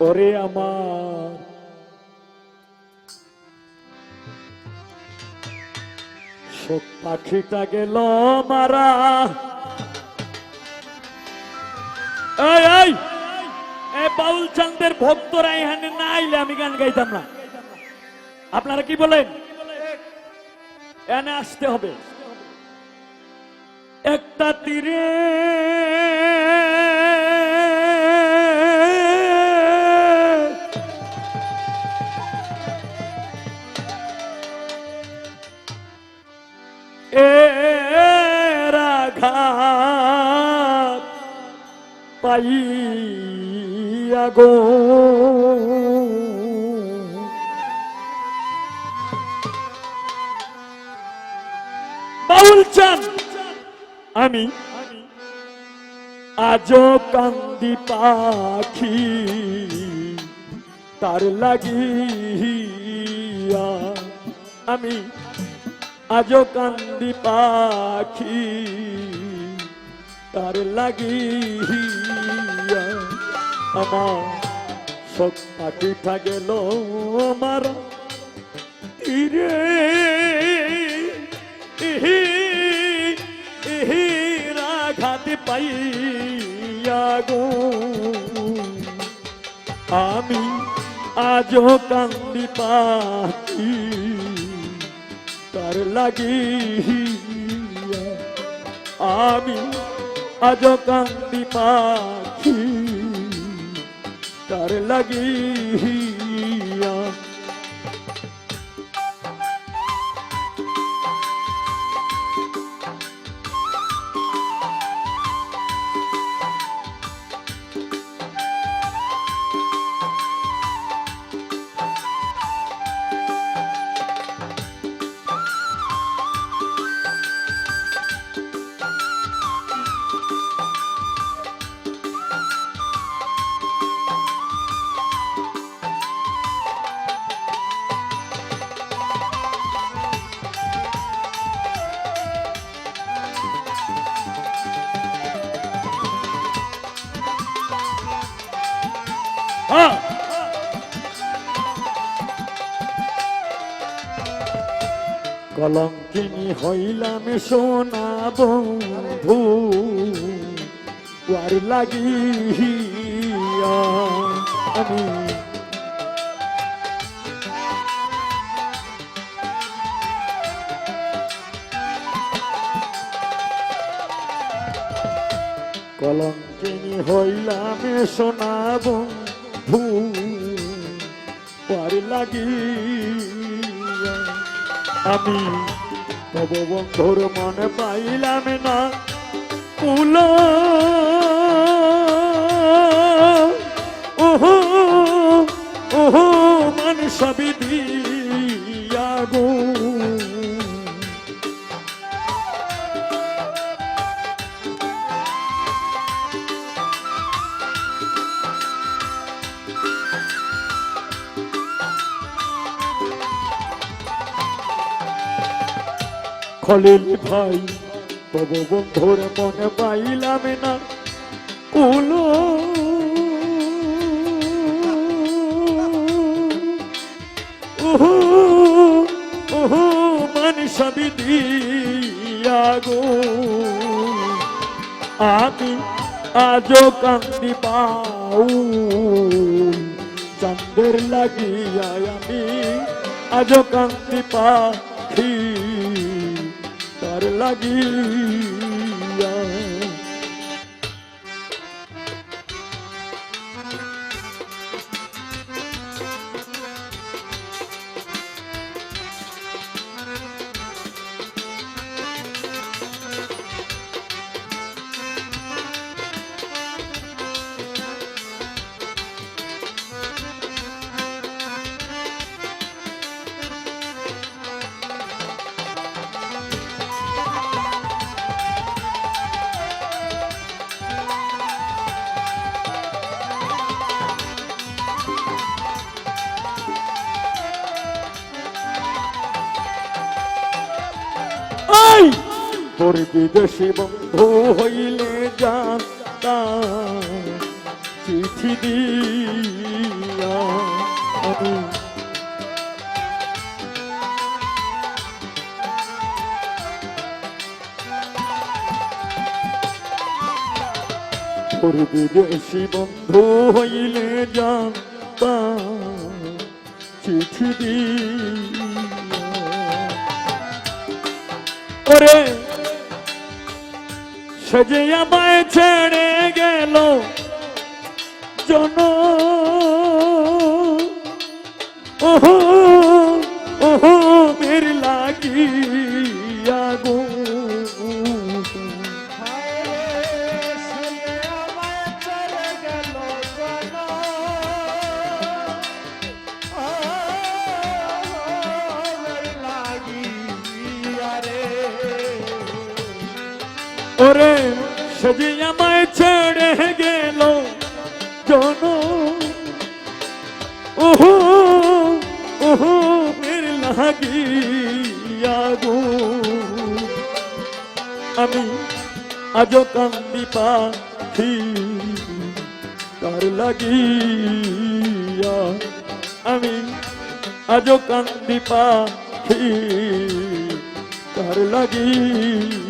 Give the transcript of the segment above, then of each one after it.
ওরে আমার। শোক পাখিটা গেল মারা। এই ভক্তরা এখানে না আইলে আমি গান গাইতাম না। আপনারা কি বলেন? এখানে আসতে হবে। একটা তীরে চান। আমি আজও কান্দি পাখি তার লাগিয়া আমি আজও কান্দি পাখি তার লাগিয়া আমার সব পাখিটা গেল আমার। তীরে রাঘাতে পাইয়া গো। আমি আজও কান্দি পাখি, তার লাগিয়া আমি আজ কান্দি পাখি। তার লাগিয়া কলঙ্কিনী হইলাম সোনা বন্ধু আর লাগিয়া আমি। কলঙ্কিনী হইলাম সোনা বন্ধু আর লাগিয়া আমি তব বন্ধুর মনে পাইলাম না। কুল ওহো ওহো মান দিয়া গো। খলিল ভাই তব বন্ধুর মনে পাইলাম না। উলো। ওহো ওহো আমি আজও কান্দি পাউ চন্দ্রের লাগিয়া আমি আজও কান্দি পাখি তার মোর বিদেশি বন্ধু হইলে জানতাম, চিঠি দিয়া আমি তোর বিদেশি বন্ধু হইলে জানতাম, চিঠি দিয়া। সে যে আমায় ছেড়ে গেল জন ওহো ওহো মের লাগিয়া ওরে, সে যে আমায় ছেড়ে গেল জন। ওহো ওহো, মের লাগিয়া গো। আমি আজও কান্দি পাখি, কার লাগিয়া। আমি আজও কান্দি পাখি, কার লাগিয়া।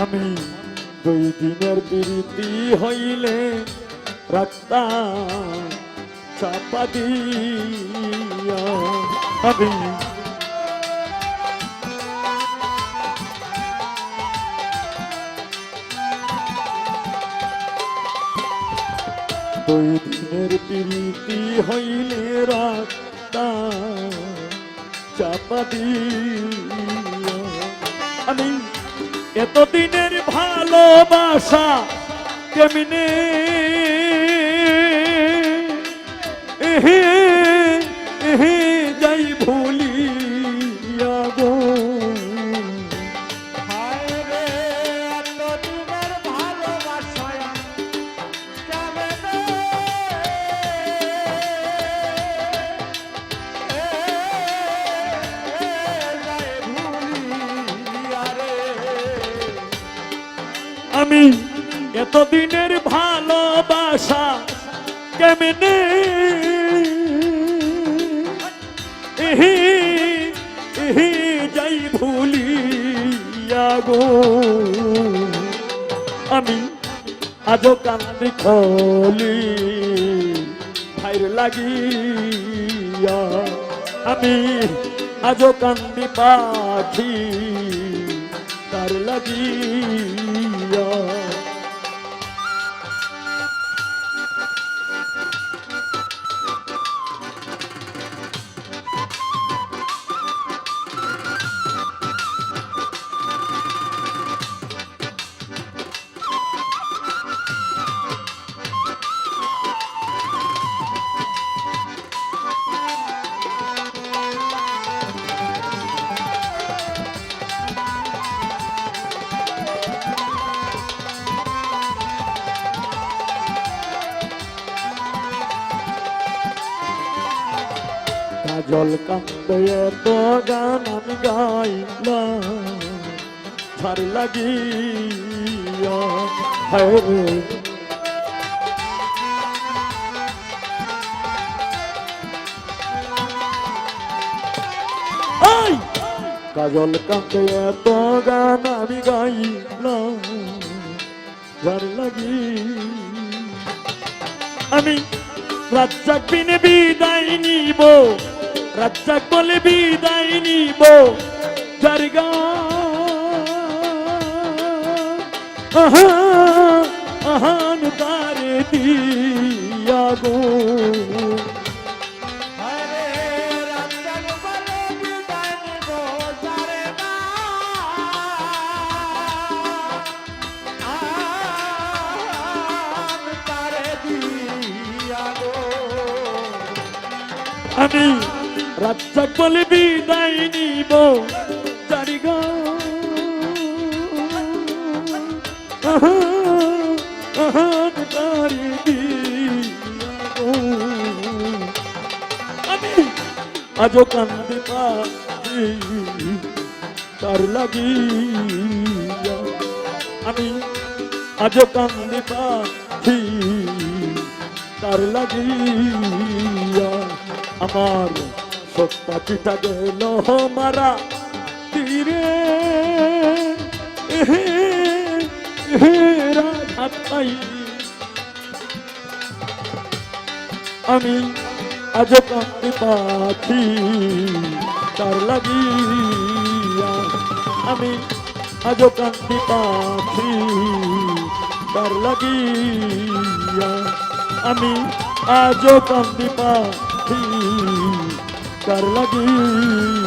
আমি দুই দিনের প্রীতি হইলে রাখতাম চাপা দিয়া। আমি দুই দিনের প্রীতি হইলে রাখতাম চাপা দিয়া। আমি এতদিনের ভালোবাসা কেমনে? এহে এহে এতদিনের ভালোবাসা কেমনে? এহি এহি যাই ভুলি গো। আমি আজও কান্দি খলি, ভাইর লাগিয়া। আমি আজও কান্দি পাখি তার লাগিয়া। কাজল কান্দে তো গান আমি গাইলাম ঝার লাগিয়া হায় রে। আই! কাজল কান্দে তো গান আমি গাইলাম ঝার লাগি আমি রাজ্জাক বিনে বিদায় নিব। রাজ্জাক বলে বিদায় নিব। জারগা আহা আহান তারে দিয়া গো বলে বিদায় নিব জানি গো। আহা, আহা, তারি দিয়া গো। আমি আজও কান্দি পাখি তার লাগিয়া আমি আজও কান্দি তার লাগিয়া আমার সত্তা পিঠা গেল মারা তীরে। এহে, পাই আমি আজ কান্দি পাখি তার লাগিয়া। আমি আজ কান্দি পাখি তার লাগিয়া। আমি আজ কান্দি পাখি। তার লাগিয়া